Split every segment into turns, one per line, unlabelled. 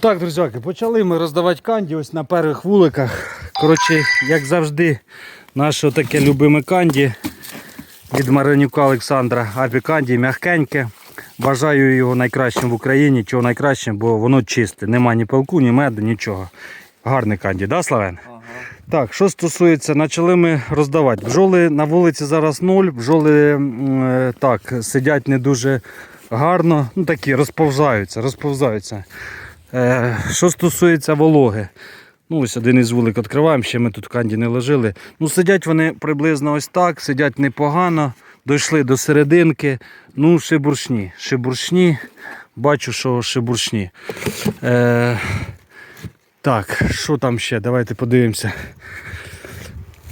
Так, друзяки, почали ми роздавати канді ось на перших вуликах. Коротше, як завжди, наше таке любиме канді від Маранюка Олександра. Апі канді м'ягкеньке. Бажаю його найкращим в Україні. Чого найкращим, бо воно чисте. Нема ні пилку, ні меду, нічого. Гарне канді, да, Славен? Так, що стосується, почали ми роздавати. Бджоли на вулиці зараз нуль, бджоли е, так, сидять не дуже гарно, ну такі розповзаються, розповзаються. Е, що стосується вологи, ну ось один із вулик відкриваємо, ще ми тут канді не ложили. Ну, сидять вони приблизно ось так, сидять непогано, дійшли до серединки. Ну, шибуршні, шибуршні, бачу, що шибуршні. Е, так, що там ще? Давайте подивимося.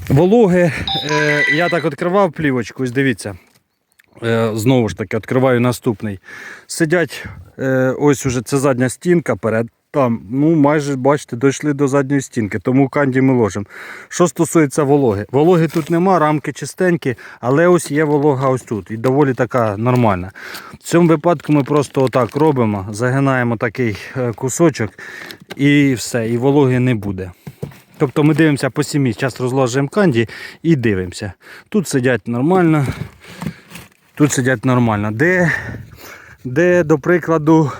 Вологи, е, я так відкривав плівочку, ось дивіться. Е, знову ж таки, відкриваю наступний. Сидять, е, ось уже це задня стінка перед. Там, ну, майже, бачите, дійшли до задньої стінки, тому канді ми ложимо. Що стосується вологи. Вологи тут нема, рамки чистенькі, але ось є волога ось тут. І доволі така нормальна. В цьому випадку ми просто отак робимо, загинаємо такий е, кусочок і все, і вологи не буде. Тобто ми дивимося по сім'ї, зараз розложимо канді і дивимося. Тут сидять нормально, тут сидять нормально. Де, де до прикладу,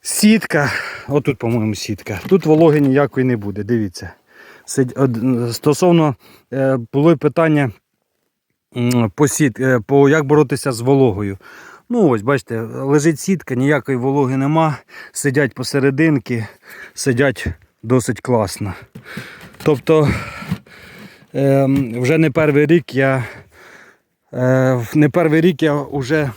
сітка, отут, по-моєму, сітка. Тут вологи ніякої не буде, дивіться. Стосовно е, було питання по сіт, е, по як боротися з вологою. Ну ось, бачите, лежить сітка, ніякої вологи нема. Сидять посерединки, сидять досить класно. Тобто е, вже не перший рік я не перший рік я вже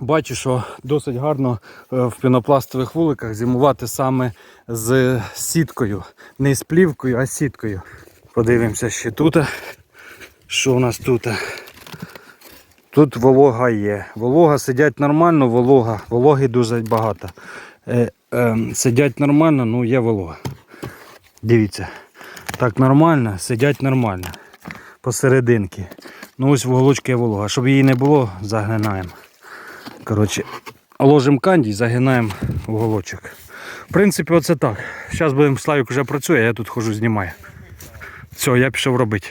бачу, що досить гарно е, в пінопластових вуликах зимувати саме з сіткою. Не з плівкою, а з сіткою. Подивимося ще тут. Що у нас тут? Тут волога є. Волога сидять нормально, волога. Вологи дуже багато. Е, е, сидять нормально, ну є волога. Дивіться. Так нормально, сидять нормально. Посерединки. Ну ось в є волога. Щоб її не було, загинаємо. Коротше, ложимо канді і загинаємо уголочок. В принципі, оце так. Зараз будемо Славік вже працює, я тут хожу, знімаю. Все, я пішов робити.